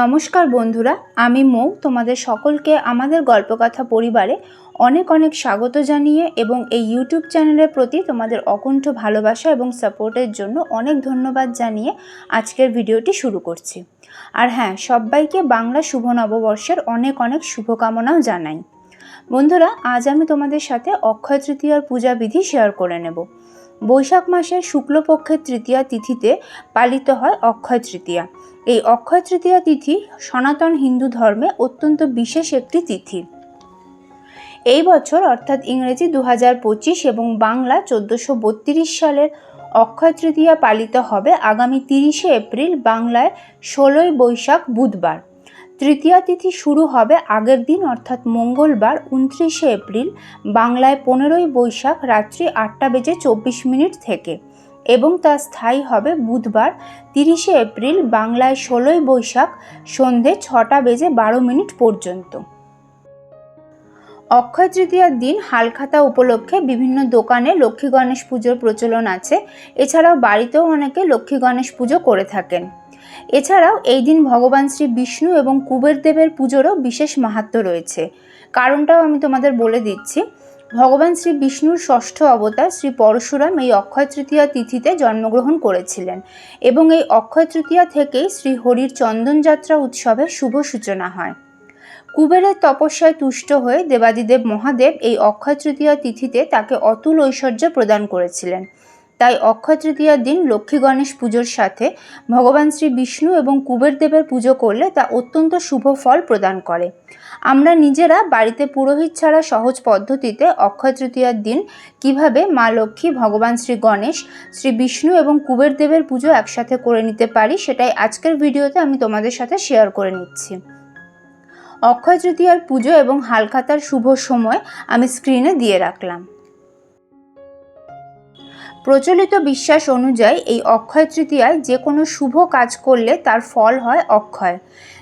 নমস্কার বন্ধুরা, আমি মৌ। তোমাদের সকলকে আমাদের গল্পকথা পরিবারে অনেক অনেক স্বাগত জানিয়ে এবং এই ইউটিউব চ্যানেলের প্রতি তোমাদের অকুণ্ঠ ভালোবাসা এবং সাপোর্টের জন্য অনেক ধন্যবাদ জানিয়ে আজকের ভিডিওটি শুরু করছি। আর হ্যাঁ সবাইকে বাংলা শুভ নববর্ষের অনেক অনেক শুভকামনাও জানাই। বন্ধুরা, আজ আমি তোমাদের সাথে অক্ষয় তৃতীয়ার পূজা বিধি শেয়ার করে নেব। বৈশাখ মাসের শুক্লপক্ষের তৃতীয়া তিথিতে পালিত হয় অক্ষয় তৃতীয়া। এই অক্ষয় তৃতীয়া তিথি সনাতন হিন্দু ধর্মে অত্যন্ত বিশেষ একটি তিথি। এই বছর অর্থাৎ ইংরেজি দু এবং বাংলা চোদ্দোশো সালের অক্ষয় তৃতীয়া পালিত হবে আগামী তিরিশে এপ্রিল বাংলায় ষোলোই বৈশাখ বুধবার। তৃতীয়া তিথি শুরু হবে আগের দিন অর্থাৎ মঙ্গলবার উনত্রিশে এপ্রিল বাংলায় পনেরোই বৈশাখ রাত্রি আটটা বেজে চব্বিশ মিনিট থেকে। এবং তা স্থায়ী হবে বুধবার, তিরিশে এপ্রিল, বাংলায় ষোলোই বৈশাখ, সন্ধে ছটা বেজে বারো মিনিট পর্যন্ত। অক্ষয় তৃতীয়ার দিন হালখাতা উপলক্ষে বিভিন্ন দোকানে লক্ষ্মী গণেশ পুজোর প্রচলন আছে। এছাড়াও বাড়িতেও অনেকে লক্ষ্মী গণেশ পুজো করে থাকেন। এছাড়াও এই দিন ভগবান শ্রী বিষ্ণু এবং কুবের দেবের পুজোরও বিশেষ মাহাত্ম রয়েছে। কারণটাও আমি তোমাদের বলে দিচ্ছি। ভগবান শ্রী বিষ্ণুর ষষ্ঠ অবতার শ্রী পরশুরাম এই অক্ষয় তৃতীয়া তিথিতে জন্মগ্রহণ করেছিলেন এবং এই অক্ষয় তৃতীয়া থেকেই শ্রী হরির চন্দনযাত্রা উৎসবের শুভ সূচনা হয়। কুবেরের তপস্যায় তুষ্ট হয়ে দেবাদিদেব মহাদেব এই অক্ষয় তৃতীয়া তিথিতে তাকে অতুল ঐশ্বর্য প্রদান করেছিলেন। তাই অক্ষয় তৃতীয়ার দিন লক্ষ্মী গণেশ পুজোর সাথে ভগবান শ্রী বিষ্ণু এবং কুবের দেবের পুজো করলে তা অত্যন্ত শুভ ফল প্রদান করে। আমরা নিজেরা বাড়িতে পুরোহিত ছাড়া সহজ পদ্ধতিতে অক্ষয় তৃতীয়ার দিন কীভাবে মা লক্ষ্মী, ভগবান শ্রী গণেশ, শ্রী বিষ্ণু এবং কুবের দেবের পুজো একসাথে করে নিতে পারি সেটাই আজকের ভিডিওতে আমি তোমাদের সাথে শেয়ার করে নিচ্ছি। অক্ষয় তৃতীয়ার পুজো এবং হালখাতার শুভ সময় আমি স্ক্রিনে দিয়ে রাখলাম। প্রচলিত বিশ্বাস অনুযায়ী এই অক্ষয় তৃতীয়ায় যে কোনো শুভ কাজ করলে তার ফল হয় অক্ষয়।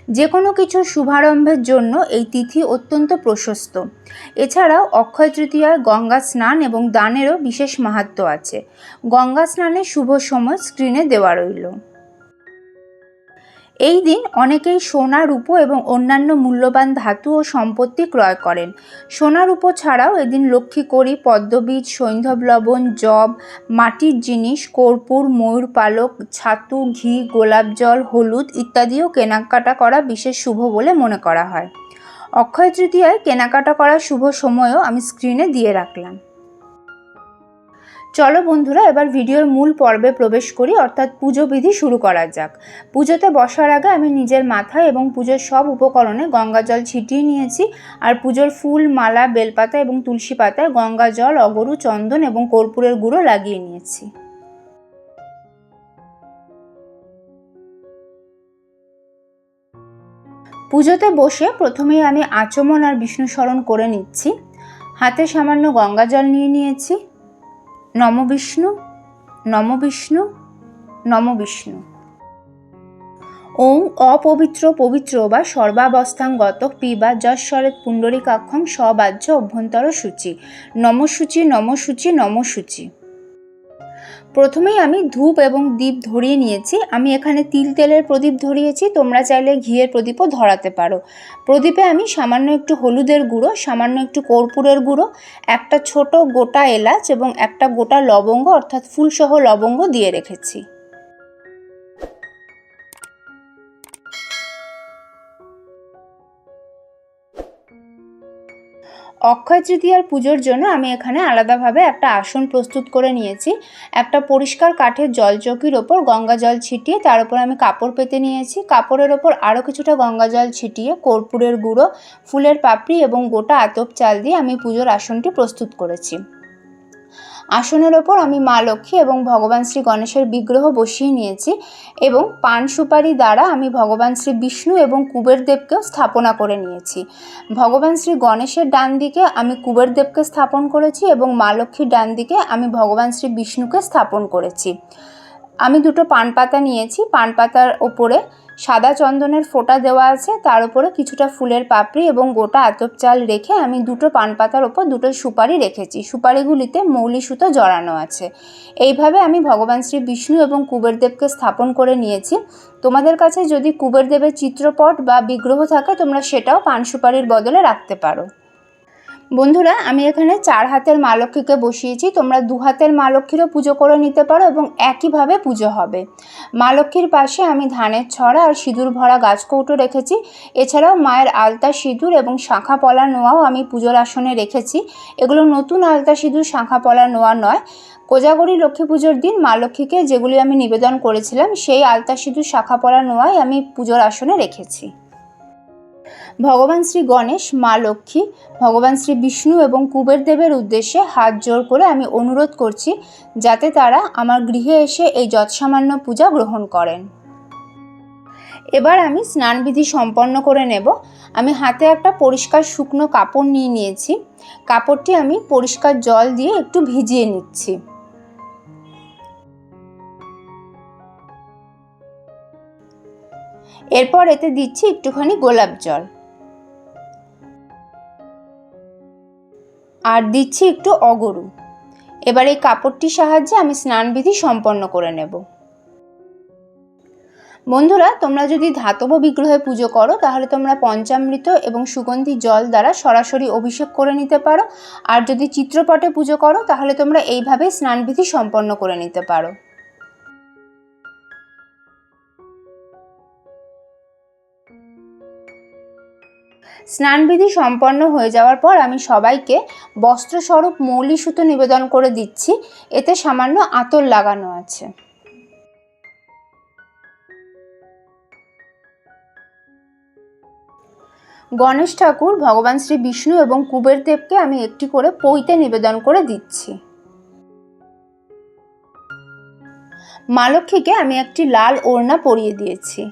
যে কোনো কিছু শুভারম্ভের জন্য এই তিথি অত্যন্ত প্রশস্ত। এছাড়াও অক্ষয় তৃতীয়ায় গঙ্গা স্নান এবং দানেরও বিশেষ মাহাত্ম আছে। গঙ্গা স্নানের শুভ সময় স্ক্রিনে দেওয়া রইল। এই দিন অনেকেই সোনা রূপো এবং অন্যান্য মূল্যবান ধাতু ও সম্পত্তি ক্রয় করেন। সোনা রূপো ছাড়াও এদিন লক্ষ্মী করি পদ্মবীজ, সৈন্ধব লবণ জব মাটির জিনিস, কর্পূর, ময়ূর পালক, ছাতু, ঘি, গোলাপ জল, হলুদ ইত্যাদিও কেনাকাটা করা বিশেষ শুভ বলে মনে করা হয়। অক্ষয় তৃতীয়ায় কেনাকাটা করার শুভ সময়ও আমি স্ক্রিনে দিয়ে রাখলাম। চলো বন্ধুরা, এবার ভিডিওর মূল পর্বে প্রবেশ করি, অর্থাৎ পুজো বিধি শুরু করা যাক। পুজোতে বসার আগে আমি নিজের মাথায় এবং পুজোর সব উপকরণে গঙ্গা জল ছিটিয়ে নিয়েছি, আর পুজোর ফুল, মালা, বেলপাতা এবং তুলসী পাতায় গঙ্গা জল, অগরু, চন্দন এবং কর্পূরের গুঁড়ো লাগিয়ে নিয়েছি। পুজোতে বসে প্রথমেই আমি আচমন আর বিষ্ণু স্মরণ করে নিচ্ছি। হাতে সামান্য গঙ্গা জল নিয়ে নিয়েছি। নম বিষ্ণু নম বিষ্ণু নম বিষ্ণু। ওং অপবিত্র পবিত্র বা সর্বাবস্থাঙ্গত পিবা যশ্বরে পুণ্ডরিকাক্ষং সবাহ্য অভ্যন্তর সূচি নমসূচি নমসূচি নমসূচি। প্রথমেই আমি ধূপ এবং দীপ ধরিয়ে নিয়েছি। আমি এখানে তিল তেলের প্রদীপ ধরিয়েছি। তোমরা চাইলে ঘিয়ের প্রদীপও ধরাতে পারো। প্রদীপে আমি সামান্য একটু হলুদের গুঁড়ো, সামান্য একটু কর্পূরের গুঁড়ো, একটা ছোট গোটা এলাচ এবং একটা গোটা লবঙ্গ, অর্থাৎ ফুলসহ লবঙ্গ দিয়ে রেখেছি। অক্ষয় তৃতীয়ার পুজোর জন্য আমি এখানে আলাদাভাবে একটা আসন প্রস্তুত করে নিয়েছি। একটা পরিষ্কার কাঠের জলচকির ওপর গঙ্গা জল ছিটিয়ে তার উপর আমি কাপড় পেতে নিয়েছি। কাপড়ের ওপর আরও কিছুটা গঙ্গা জল ছিটিয়ে কর্পূরের গুঁড়ো, ফুলের পাপড়ি এবং গোটা আতপ চাল দিয়ে আমি পুজোর আসনটি প্রস্তুত করেছি। আসনের ওপর আমি মা লক্ষ্মী এবং ভগবান শ্রী গণেশের বিগ্রহ বসিয়ে নিয়েছি এবং পান সুপারি দ্বারা আমি ভগবান শ্রী বিষ্ণু এবং কুবের দেবকেও স্থাপনা করে নিয়েছি। ভগবান শ্রী গণেশের ডান দিকে আমি কুবের দেবকে স্থাপন করেছি এবং মা লক্ষ্মীর ডান দিকে আমি ভগবান শ্রী বিষ্ণুকে স্থাপন করেছি। আমি দুটো পান পাতা নিয়েছি পান পাতার ওপরে সাদা চন্দনের ফোঁটা দেওয়া আছে, তার উপরে কিছুটা ফুলের পাপড়ি এবং গোটা আতপ চাল রেখে আমি দুটো পান পাতার ওপর দুটো সুপারি রেখেছি। সুপারিগুলিতে মৌলি সুতো জড়ানো আছে। এইভাবে আমি ভগবান শ্রী বিষ্ণু এবং কুবেরদেবকে স্থাপন করে নিয়েছি। তোমাদের কাছে যদি কুবেরদেবের চিত্রপট বা বিগ্রহ থাকে, তোমরা সেটাও পান সুপারির বদলে রাখতে পারো। বন্ধুরা, আমি এখানে চার হাতের মা লক্ষ্মীকে বসিয়েছি। তোমরা দু হাতের মা লক্ষ্মীরও পুজো করে নিতে পারো এবং একইভাবে পুজো হবে। মা লক্ষ্মীর পাশে আমি ধানের ছড়া আর সিঁদুর ভরা গাছকৌটো রেখেছি। এছাড়াও মায়ের আলতা সিঁদুর এবং শাঁখা পলা নোয়াও আমি পুজোর আসনে রেখেছি। এগুলো নতুন আলতা সিঁদুর, শাঁখা পলা নোয়া নয়। কোজাগরী লক্ষ্মী পুজোর দিন মা লক্ষ্মীকে যেগুলি আমি নিবেদন করেছিলাম, সেই আলতা সিঁদুর, শাঁখা পলা নোয়াই আমি পুজোর আসনে রেখেছি। ভগবান শ্রী গণেশ, মা লক্ষ্মী, ভগবান শ্রী বিষ্ণু এবং কুবের দেবের উদ্দেশ্যে হাত জোর করে আমি অনুরোধ করছি যাতে তারা আমার গৃহে এসে এই যৎসামান্য পূজা গ্রহণ করেন। এবার আমি স্নানবিধি সম্পন্ন করে নেব। আমি হাতে একটা পরিষ্কার শুকনো কাপড় নিয়ে নিয়েছি। কাপড়টি আমি পরিষ্কার জল দিয়ে একটু ভিজিয়ে নিচ্ছি। এরপর এতে দিচ্ছি একটুখানি গোলাপ জল। আর দিচ্ছি একটু অগরু। এবার এই কাপড়টির সাহায্যে আমি স্নানবিধি সম্পন্ন করে নেব। বন্ধুরা, তোমরা যদি ধাতব বিগ্রহে পুজো করো, তাহলে তোমরা পঞ্চামৃত এবং সুগন্ধি জল দ্বারা সরাসরি অভিষেক করে নিতে পারো। আর যদি চিত্রপটে পুজো করো, তাহলে তোমরা এইভাবে স্নানবিধি সম্পন্ন করে নিতে পারো। স্নানবিধি সম্পন্ন হয়ে যাওয়ার পর আমি সবাইকে বস্ত্রস্বরূপ মৌলি সুতো নিবেদন করে দিচ্ছি। এতে সামান্য আতর লাগানো আছে। গণেশ ঠাকুর, ভগবান শ্রী বিষ্ণু এবং কুবের দেবকে আমি একটি করে পৈতে নিবেদন করে দিচ্ছি। মা লক্ষ্মীকে আমি একটি লাল ওড়না পরিয়ে দিয়েছি।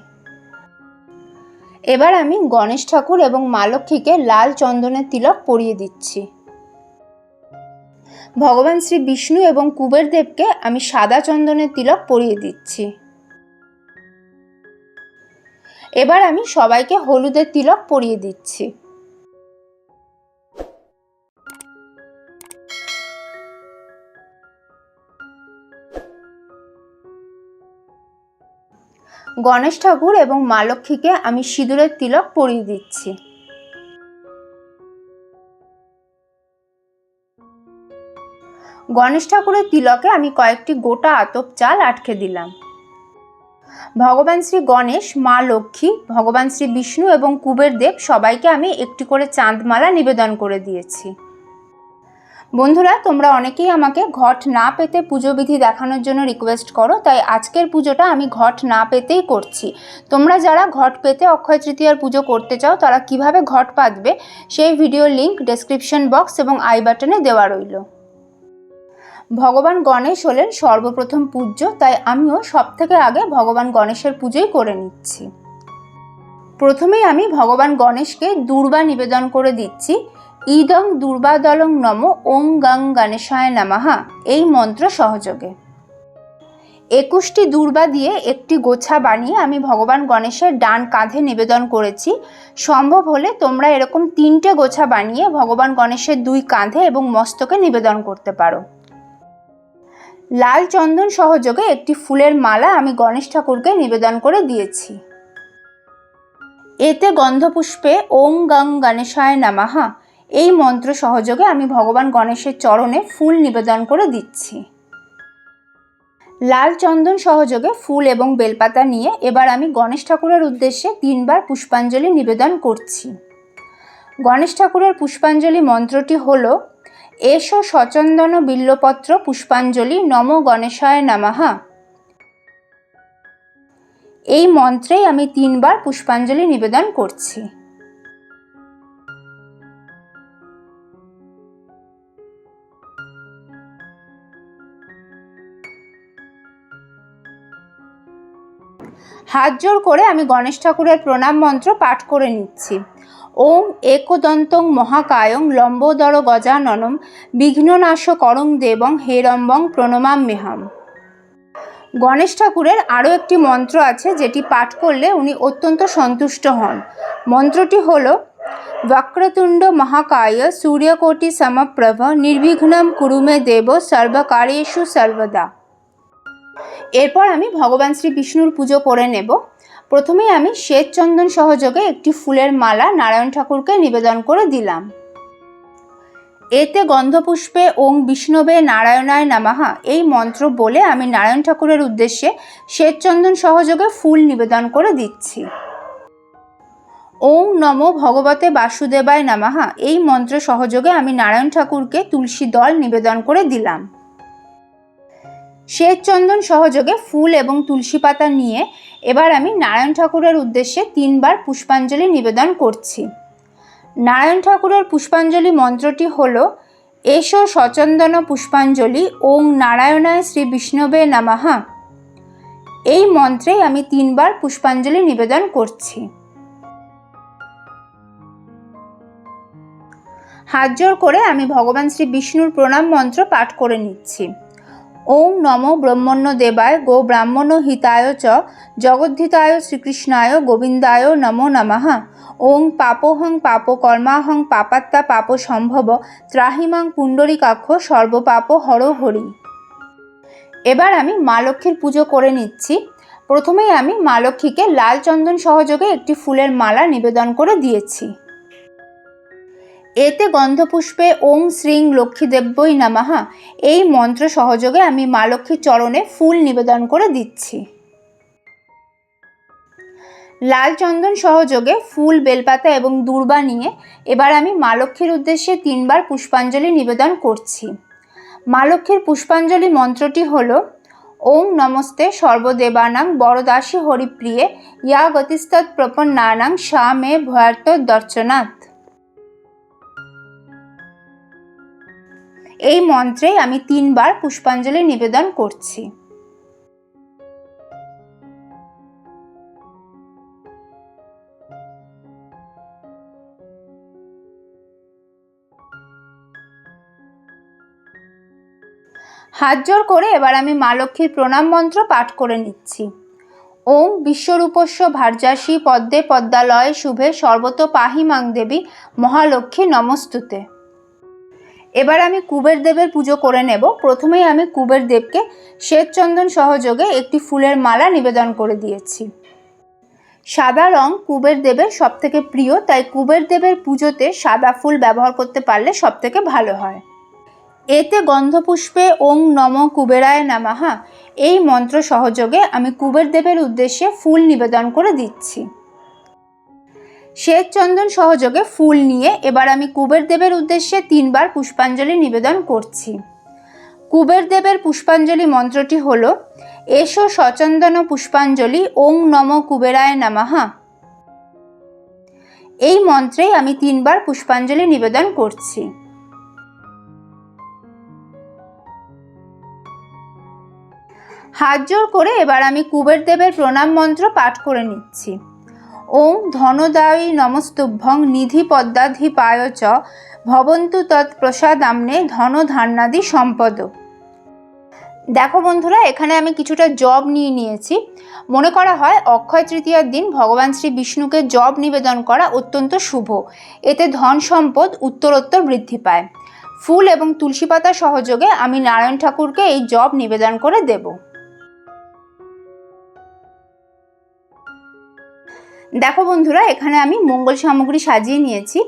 এবার আমি গণেশ ঠাকুর এবং মা লক্ষ্মীকে লাল চন্দনের তিলক পরিয়ে দিচ্ছি। ভগবান শ্রী বিষ্ণু এবং কুবের দেবকে আমি সাদা চন্দনের তিলক পরিয়ে দিচ্ছি। এবার আমি সবাইকে হলুদের তিলক পরিয়ে দিচ্ছি। গণেশ ঠাকুর এবং মা লক্ষ্মীকে আমি সিঁদুরের তিলক পরিয়ে দিচ্ছি। গণেশ ঠাকুরের তিলকে আমি কয়েকটি গোটা আতপ চাল আটকে দিলাম। ভগবান শ্রী গণেশ, মা লক্ষ্মী, ভগবান শ্রী বিষ্ণু এবং কুবের দেব সবাইকে আমি একটি করে চাঁদমালা নিবেদন করে দিয়েছি। বন্ধুরা, তোমরা অনেকেই আমাকে ঘট না পেতে পুজো বিধি দেখানোর জন্য রিকোয়েস্ট করো, তাই আজকের পুজোটা আমি ঘট না পেতেই করছি। তোমরা যারা ঘট পেতে অক্ষয় তৃতীয়ার পুজো করতে চাও, তারা কীভাবে ঘট পাতবে সেই ভিডিও লিংক ডেসক্রিপশন বক্স এবং আই বাটনে দেওয়া রইল। ভগবান গণেশ হলেন সর্বপ্রথম পূজ্য, তাই আমিও সব থেকে আগে ভগবান গণেশের পুজোই করে নিচ্ছি। প্রথমেই আমি ভগবান গণেশকে দুর্বা নিবেদন করে দিচ্ছি। ইদং দুর্বাদলং নম ওং গাং গণেশায় নামাহা। এই মন্ত্র সহযোগে। একুশটি দুর্বা দিয়ে একটি গোছা বানিয়ে আমি ভগবান গণেশের ডান কাঁধে নিবেদন করেছি। সম্ভব হলে তোমরা এরকম তিনটে গোছা বানিয়ে ভগবান গণেশের দুই কাঁধে এবং মস্তকে নিবেদন করতে পারো। লাল চন্দন সহযোগে একটি ফুলের মালা আমি গণেশ ঠাকুরকে নিবেদন করে দিয়েছি। এতে গন্ধপুষ্পে ওং গাং গণেশায় নামাহা। এই মন্ত্র সহযোগে আমি ভগবান গণেশের চরণে ফুল নিবেদন করে দিচ্ছি। লাল চন্দন সহযোগে ফুল এবং বেলপাতা নিয়ে এবার আমি গণেশ ঠাকুরের উদ্দেশ্যে তিনবার পুষ্পাঞ্জলি নিবেদন করছি। গণেশ ঠাকুরের পুষ্পাঞ্জলি মন্ত্রটি হল, এসো সচন্দন বিল্লপত্র পুষ্পাঞ্জলি নম গণেশায় নামাহা এই মন্ত্রেই আমি তিনবার পুষ্পাঞ্জলি নিবেদন করছি। হাত জোর করে আমি গণেশ ঠাকুরের প্রণাম মন্ত্র পাঠ করে নিচ্ছি। ওম একদন্তং মহাকায়ং লম্বোদর গজাননম বিঘ্ননাশ করং দেবং হেরম্বং প্রণমাম মেহাম গণেশ ঠাকুরের আরও একটি মন্ত্র আছে যেটি পাঠ করলে উনি অত্যন্ত সন্তুষ্ট হন। মন্ত্রটি হল, বক্রতুণ্ড মহাকায় সূর্যকোটি সমপ্রভ, নির্বিঘ্নম কুরুমে দেব সর্বকার্যেষু সর্বদা। এরপর আমি ভগবান শ্রী বিষ্ণুর পুজো করে নেব। প্রথমেই আমি শ্বেত চন্দন সহযোগে একটি ফুলের মালা নারায়ণ ঠাকুরকে নিবেদন করে দিলাম। এতে গন্ধপুষ্পে ওং বিষ্ণবে নারায়ণায় নামাহা এই মন্ত্র বলে আমি নারায়ণ ঠাকুরের উদ্দেশ্যে শ্বেতচন্দন সহযোগে ফুল নিবেদন করে দিচ্ছি। ওং নম ভগবতে বাসুদেবায় নামাহা এই মন্ত্র সহযোগে আমি নারায়ণ ঠাকুরকে তুলসী দল নিবেদন করে দিলাম। শ্বেতচন্দন সহযোগে ফুল এবং তুলসী পাতা নিয়ে এবার আমি নারায়ণ ঠাকুরের উদ্দেশ্যে তিনবার পুষ্পাঞ্জলি নিবেদন করছি। নারায়ণ ঠাকুরের পুষ্পাঞ্জলি মন্ত্রটি হল, এসো সচন্দন পুষ্পাঞ্জলি, ওং নারায়ণায় শ্রী বিষ্ণবে নামাহা। এই মন্ত্রেই আমি তিনবার পুষ্পাঞ্জলি নিবেদন করছি। হাত জোর করে আমি ভগবান শ্রী বিষ্ণুর প্রণাম মন্ত্র পাঠ করে নিচ্ছি। ওং নম ব্রহ্মণ্য দেবায় গো ব্রাহ্মণ হিতায় চ, জগদ্ধিতায় শ্রীকৃষ্ণায় গোবিন্দায় নমো নমঃ। ওং পাপোহং পাপ কর্মাহং পাপাত্তা পাপ সম্ভব, ত্রাহিমাং পুণ্ডরিকাক্ষ সর্বপাপ হর হরি। এবার আমি মা লক্ষ্মীর পুজো করে নিচ্ছি। প্রথমেই আমি মা লক্ষ্মীকে লাল চন্দন সহযোগে একটি ফুলের মালা নিবেদন করে দিয়েছি। এতে গন্ধপুষ্পে ওং শ্রীং লক্ষ্মী লক্ষ্মীদেব্যই নামাহা এই মন্ত্র সহযোগে আমি মা লক্ষ্মীর চরণে ফুল নিবেদন করে দিচ্ছি। লাল চন্দন সহযোগে ফুল, বেলপাতা এবং দূর্বা নিয়ে এবার আমি মা লক্ষ্মীর উদ্দেশ্যে তিনবার পুষ্পাঞ্জলি নিবেদন করছি। মা লক্ষ্মীর পুষ্পাঞ্জলি মন্ত্রটি হল ওং নমস্তে সর্বদেবানাং বড়দাসী হরিপ্রিয়ে, ইয়া গতিস্তৎ প্রপন্নানাং সা মে ভয়ার্ত দর্শনাথ। এই মন্ত্রে আমি তিনবার পুষ্পাঞ্জলি নিবেদন করছি। হাত জোর করে এবার আমি মা লক্ষ্মীর প্রণাম মন্ত্র পাঠ করে নিচ্ছি। ওং বিশ্বরূপস্য ভার্যাসী পদ্মে পদ্মালয় শুভে সর্বত পাহি মাং দেবী মহালক্ষ্মী নমস্তুতে। এবার আমি কুবের দেবের পুজো করে নেব। প্রথমেই আমি কুবের দেবকে শ্বেতচন্দন সহযোগে একটি ফুলের মালা নিবেদন করে দিয়েছি। সাদা রং কুবের দেবের সবথেকে প্রিয়, তাই কুবের দেবের পুজোতে সাদা ফুল ব্যবহার করতে পারলে সবথেকে ভালো হয়। এতে গন্ধপুষ্পে ওং নম কুবেরায় নামাহা, এই মন্ত্র সহযোগে আমি কুবের দেবের উদ্দেশ্যে ফুল নিবেদন করে দিচ্ছি। শ্বেত চন্দন সহযোগে ফুল নিয়ে এবার আমি কুবের দেবের উদ্দেশ্যে তিনবার পুষ্পাঞ্জলি নিবেদন করছি। কুবের দেবের পুষ্পাঞ্জলি মন্ত্রটি হল, এসো সচন্দন পুষ্পাঞ্জলি, ওং নম কুবেরায় নামাহা এই মন্ত্রেই আমি তিনবার পুষ্পাঞ্জলি নিবেদন করছি। হাত জোর করে এবার আমি কুবের দেবের প্রণাম মন্ত্র পাঠ করে নিচ্ছি। ওং ধনদায়ী নমস্তুভ্যং নিধি পদ্মাধিপায় চ ভবন্তু তৎপ্রসাদাম্নে ধন ধান্যাদি সম্পদ। দেখো বন্ধুরা, এখানে আমি কিছুটা জব নিয়ে নিয়েছি। মনে করা হয় অক্ষয় তৃতীয়ার দিন ভগবান শ্রী বিষ্ণুকে জব নিবেদন করা অত্যন্ত শুভ। এতে ধন সম্পদ উত্তরোত্তর বৃদ্ধি পায়। ফুল এবং তুলসী পাতা সহযোগে আমি নারায়ণ ঠাকুরকে এই জব নিবেদন করে দেবো। দেখো বন্ধুরা, এখানে আমি মঙ্গল সামগ্রী সাজিয়ে নিয়েছি।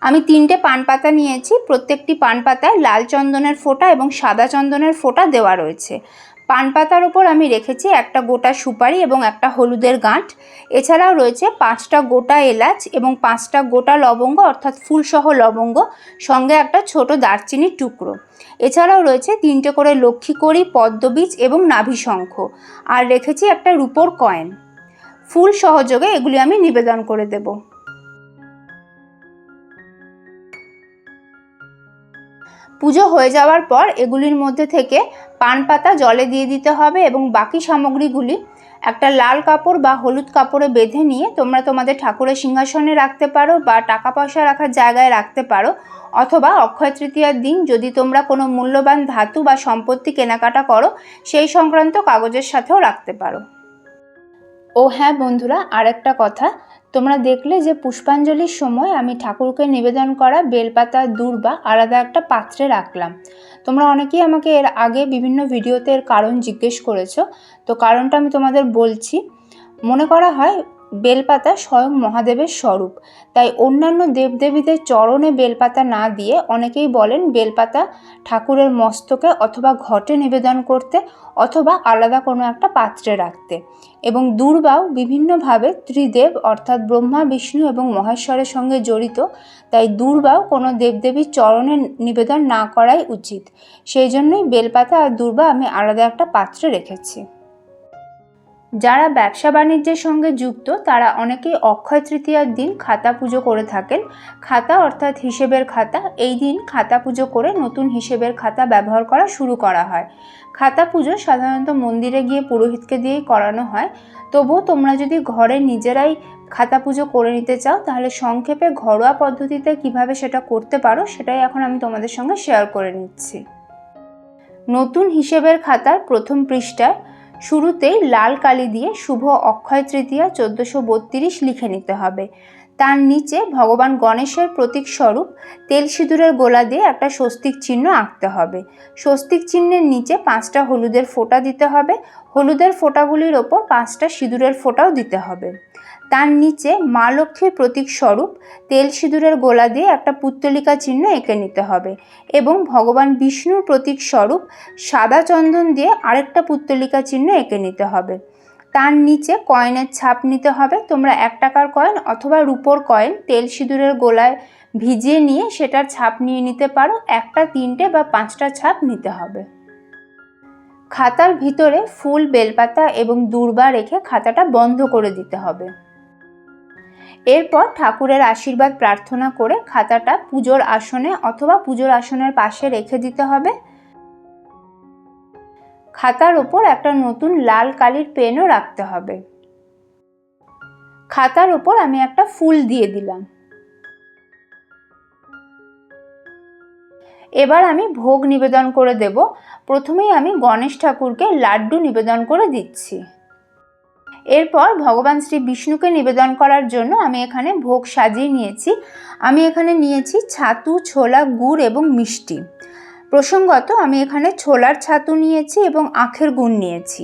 আমি তিনটে পান পাতা নিয়েছি। প্রত্যেকটি পান পাতায় লাল চন্দনের ফোঁটা এবং সাদা চন্দনের ফোঁটা দেওয়া রয়েছে। পান পাতার ওপর আমি রেখেছি একটা গোটা সুপারি এবং একটা হলুদের গাঁট। এছাড়াও রয়েছে পাঁচটা গোটা এলাচ এবং পাঁচটা গোটা লবঙ্গ, অর্থাৎ ফুলসহ লবঙ্গ, সঙ্গে একটা ছোট দারচিনির টুকরো। এছাড়াও রয়েছে তিনটে করে লক্ষ্মীকড়ি পদ্মবীজ এবং নাভিশঙ্খ। আর রেখেছি একটা রুপোর কয়েন। ফুল সহযোগে এগুলি আমি নিবেদন করে দেব। পুজো হয়ে যাওয়ার পর এগুলির মধ্যে থেকে পান পাতা জলে দিয়ে দিতে হবে এবং বাকি সামগ্রীগুলি একটা লাল কাপড় বা হলুদ কাপড়ে বেঁধে নিয়ে তোমরা তোমাদের ঠাকুরের সিংহাসনে রাখতে পারো বা টাকা পয়সা রাখার জায়গায় রাখতে পারো অথবা অক্ষয় তৃতীয়ার দিন যদি তোমরা কোনো মূল্যবান ধাতু বা সম্পত্তি কেনাকাটা করো, সেই সংক্রান্ত কাগজের সাথেও রাখতে পারো। ও হ্যাঁ বন্ধুরা আর একটা কথা। তোমরা দেখলে যে পুষ্পাঞ্জলির সময় আমি ঠাকুরকে নিবেদন করা বেলপাতা, দূর্বা, আলাদা একটা পাত্রে রাখলাম। তোমরা অনেকেই আমাকে এর আগে বিভিন্ন ভিডিওতে এর কারণ জিজ্ঞেস করেছ। তো কারণটা আমি তোমাদের বলছি। মনে করা হয় বেলপাতা স্বয়ং মহাদেবের স্বরূপ। তাই অন্যান্য দেবদেবীদের চরণে বেলপাতা না দিয়ে অনেকেই বলেন বেলপাতা ঠাকুরের মস্তকে অথবা ঘটে নিবেদন করতে অথবা আলাদা কোনো একটা পাত্রে রাখতে। এবং দুর্বাও বিভিন্নভাবে ত্রিদেব অর্থাৎ ব্রহ্মা, বিষ্ণু এবং মহেশ্বরের সঙ্গে জড়িত, তাই দুর্বাও কোনো দেবদেবীর চরণে নিবেদন না করাই উচিত। সেই জন্যই বেলপাতা আর দুর্বা আমি আলাদা একটা পাত্রে রেখেছি। যারা ব্যবসা বাণিজ্যের সঙ্গে যুক্ত, তারা অনেকেই অক্ষয় তৃতীয়ার দিন খাতা পুজো করে থাকেন। খাতা অর্থাৎ হিসেবের খাতা। এই দিন খাতা পুজো করে নতুন হিসেবের খাতা ব্যবহার করা শুরু করা হয়। খাতা পুজো সাধারণত মন্দিরে গিয়ে পুরোহিতকে দিয়েই করানো হয়। তবুও তোমরা যদি ঘরে নিজেরাই খাতা পুজো করে নিতে চাও, তাহলে সংক্ষেপে ঘরোয়া পদ্ধতিতে কীভাবে সেটা করতে পারো, সেটাই এখন আমি তোমাদের সঙ্গে শেয়ার করে নিচ্ছি। নতুন হিসেবের খাতার প্রথম পৃষ্ঠায় শুরুতেই লাল কালি দিয়ে শুভ অক্ষয় তৃতীয়া চোদ্দোশো বত্রিশ লিখে নিতে হবে। তার নিচে ভগবান গণেশের প্রতীক স্বরূপ তেল সিঁদুরের গোলা দিয়ে একটা স্বস্তিক চিহ্ন আঁকতে হবে। স্বস্তিক চিহ্নের নিচে পাঁচটা হলুদের ফোঁটা দিতে হবে। হলুদের ফোঁটাগুলির ওপর পাঁচটা সিঁদুরের ফোঁটাও দিতে হবে। তার নিচে মা লক্ষ্মীর প্রতীক স্বরূপ তেল সিঁদুরের গোলা দিয়ে একটা পুত্তলিকা চিহ্ন এঁকে নিতে হবে এবং ভগবান বিষ্ণুর প্রতীক স্বরূপ সাদা চন্দন দিয়ে আরেকটা পুত্তলিকা চিহ্ন এঁকে নিতে হবে। তার নিচে কয়েনের ছাপ নিতে হবে। তোমরা এক টাকার কয়েন অথবা রুপোর কয়েন তেল সিঁদুরের গোলায় ভিজিয়ে নিয়ে সেটার ছাপ নিয়ে নিতে পারো। একটা, তিনটে বা পাঁচটা ছাপ নিতে হবে। খাতার ভিতরে ফুল, বেলপাতা এবং দূর্বা রেখে খাতাটা বন্ধ করে দিতে হবে। এরপর ঠাকুরের আশীর্বাদ প্রার্থনা করে খাতাটা পুজোর আসনে অথবা পুজোর আসনের পাশে রেখে দিতে হবে। খাতার ওপর একটা নতুন লাল কালির পেনও রাখতে হবে। খাতার ওপর আমি একটা ফুল দিয়ে দিলাম। এবার আমি ভোগ নিবেদন করে দেব। প্রথমেই আমি গণেশ ঠাকুরকে লাড্ডু নিবেদন করে দিচ্ছি। এরপর ভগবান শ্রী বিষ্ণুকে নিবেদন করার জন্য আমি এখানে ভোগ সাজিয়ে নিয়েছি। আমি এখানে নিয়েছি ছাতু, ছোলা, গুড় এবং মিষ্টি। প্রসঙ্গত আমি এখানে ছোলার ছাতু নিয়েছি এবং আখের গুড় নিয়েছি।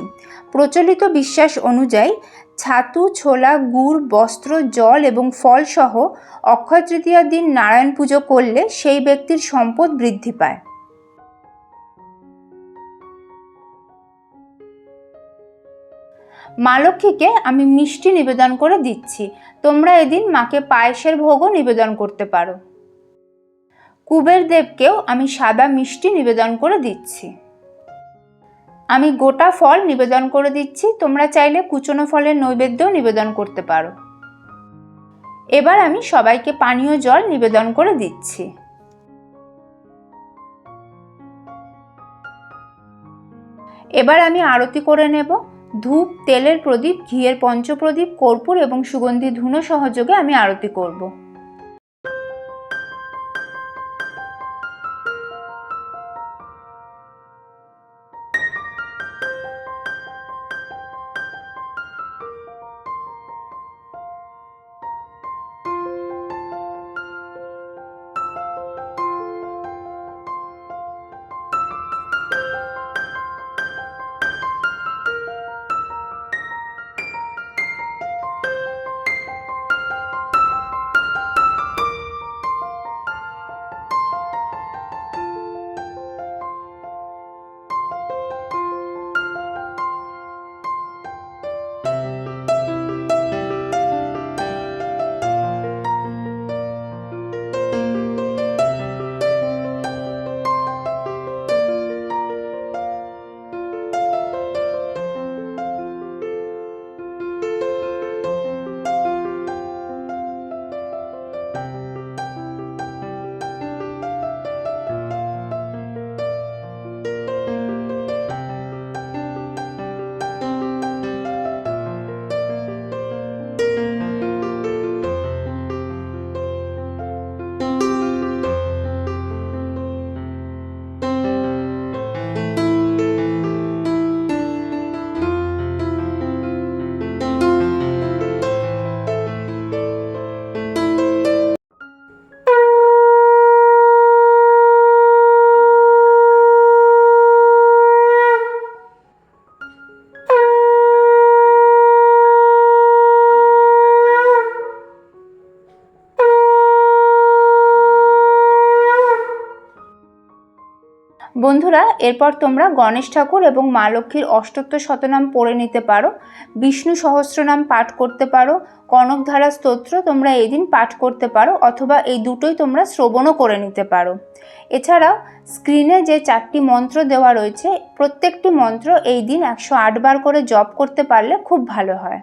প্রচলিত বিশ্বাস অনুযায়ী ছাতু, ছোলা, গুড়, বস্ত্র, জল এবং ফল সহ অক্ষয় তৃতীয়ার দিন নারায়ণ পুজো করলে সেই ব্যক্তির সম্পদ বৃদ্ধি পায়। মা লক্ষ্মীকে আমি মিষ্টি নিবেদন করে দিচ্ছি। তোমরা এদিন মাকে পায়েসের ভোগও নিবেদন করতে পারো। কুবের দেবকেও আমি সাদা মিষ্টি নিবেদন করে দিচ্ছি। আমি গোটা ফল নিবেদন করে দিচ্ছি। তোমরা চাইলে কুচনো ফলের নৈবেদ্যও নিবেদন করতে পারো। এবার আমি সবাইকে পানীয় জল নিবেদন করে দিচ্ছি। এবার আমি আরতি করে নেব। ধূপ তেলের প্রদীপ ঘিয়ের পঞ্চপ্রদীপ কর্পূর এবং সুগন্ধি ধুনো সহযোগে আমি আরতি করব। বন্ধুরা, এরপর তোমরা গণেশ ঠাকুর এবং মা লক্ষ্মীর অষ্টোত্তর শতনাম পড়ে নিতে পারো, বিষ্ণু সহস্রনাম পাঠ করতে পারো, কনকধারা স্তোত্র তোমরা এই দিন পাঠ করতে পারো, অথবা এই দুটোই তোমরা শ্রবণও করে নিতে পারো। এছাড়াও স্ক্রিনে যে চারটি মন্ত্র দেওয়া রয়েছে, প্রত্যেকটি মন্ত্র এই দিন একশো আট বার করে জপ করতে পারলে খুব ভালো হয়।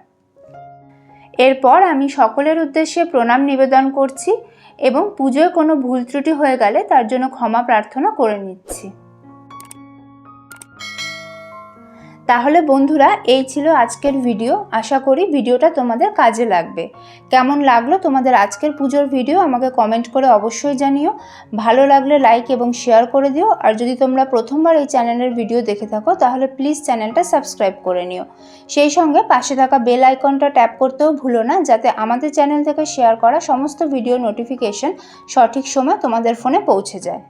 এরপর আমি সকলের উদ্দেশ্যে প্রণাম নিবেদন করছি। এবং পুজোয় কোনো ভুল ত্রুটি হয়ে গেলে তার জন্য ক্ষমা প্রার্থনা করে নিচ্ছি। তাহলে বন্ধুরা, এই ছিল আজকের ভিডিও আশা করি ভিডিওটা তোমাদের কাজে লাগবে। কেমন লাগল তোমাদের আজকের পুজোর ভিডিও আমাকে কমেন্ট করে অবশ্যই জানিও। ভালো লাগলে লাইক এবং শেয়ার করে দিও। আর যদি তোমরা প্রথমবার এই চ্যানেলের ভিডিও দেখে থাকো, তাহলে প্লিজ চ্যানেলটা সাবস্ক্রাইব করে নিও। সেই সঙ্গে পাশে থাকা বেল আইকনটা ট্যাপ করতেও ভুলো না, যাতে আমাদের চ্যানেল থেকে শেয়ার করা সমস্ত ভিডিও নোটিফিকেশন সঠিক সময় তোমাদের ফোনে পৌঁছে যায়।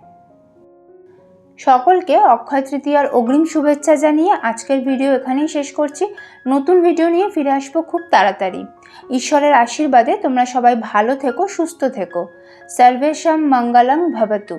সকলকে অক্ষয় তৃতীয়ার অগ্রিম শুভেচ্ছা জানিয়ে আজকের ভিডিও এখানেই শেষ করছি। নতুন ভিডিও নিয়ে ফিরে আসব খুব তাড়াতাড়ি। ঈশ্বরের আশীর্বাদে তোমরা সবাই ভালো থেকো, সুস্থ থেকো। সর্বেশম মঙ্গলং ভবতু।